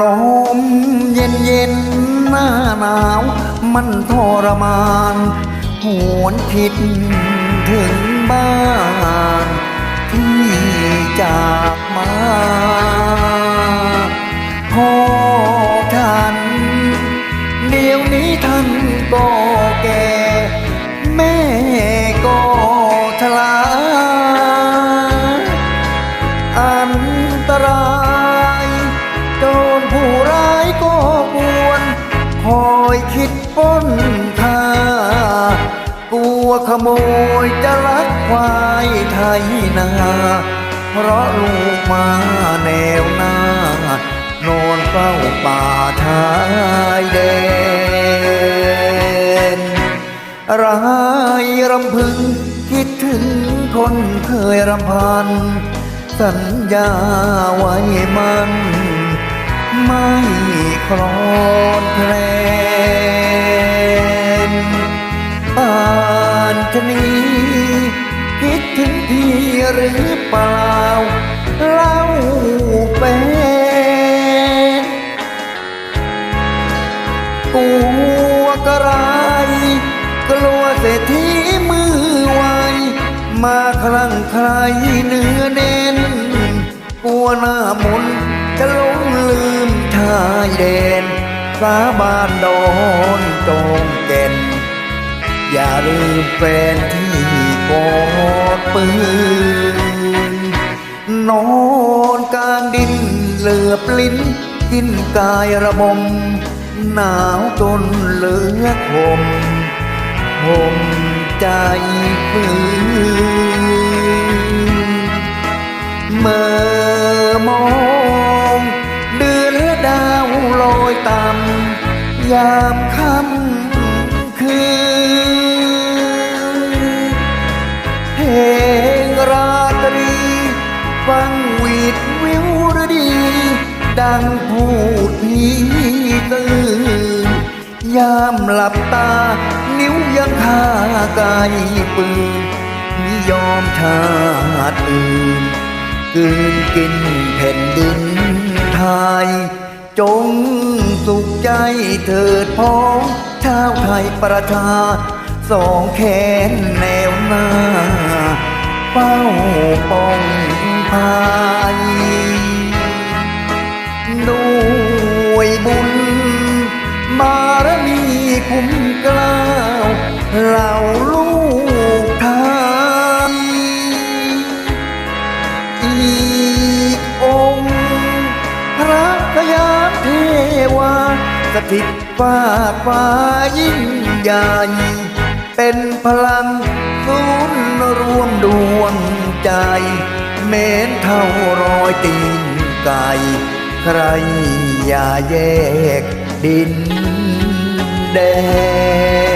ลมเย็นเย็นหน้าหนาว มันทรมานหวนคิดถึงบ้านที่จากมาพ่อท่านเดี๋ยวนี้ท่านก็แก่แม่ก็ชราอันตรายโจรผู้ร้าย ก็กวนคอยคิดป้นทากลัวขโมยจะลักควายไทยนา เพราะลูกมาแนวหน้านอนเฝ้าป่าทายแดนร้ายรำพึงคิดถึงคนเคยรำพัน สัญญาไว้มัน ไม่ คลอนแคลนป่านชะนีคิดถึงพี่หรือเปล่า เล่าเป็นกลัวกระไรกลัวเศรษฐีมือไวมาคลั่งใครเนื้อเน้นกลัวหน้ามน เดนสาบานโดนจงเก่นอย่าลืมแฟนที่กอดปืนนอนกลางดินเหลือบลิ้นกินกายระบม หนาวจนเหลือคมห่มใจฝืน ยามค่ำคืนเพลงราตรีฟังวีดวิวรดี ดังพูดพีตื่นยามหลับตา นิ้วยังคาไกายปืนมิยอมชาติอื่นกืนกินแผ่นดินไทย จงสุขใจเถิดพ้องชาวไทยประชาสองแขนแนวหน้าเป้าป้องภายด้วยบุญบารมีคุ้มกล้าวเหล่าลูก เทวา สถิตฟากฟ้ายิ่งใหญ่ เป็นพลังศูนย์รวมดวงใจ เม้นเท่ารอยตีนไก่ ใครอย่าแยกดินแดง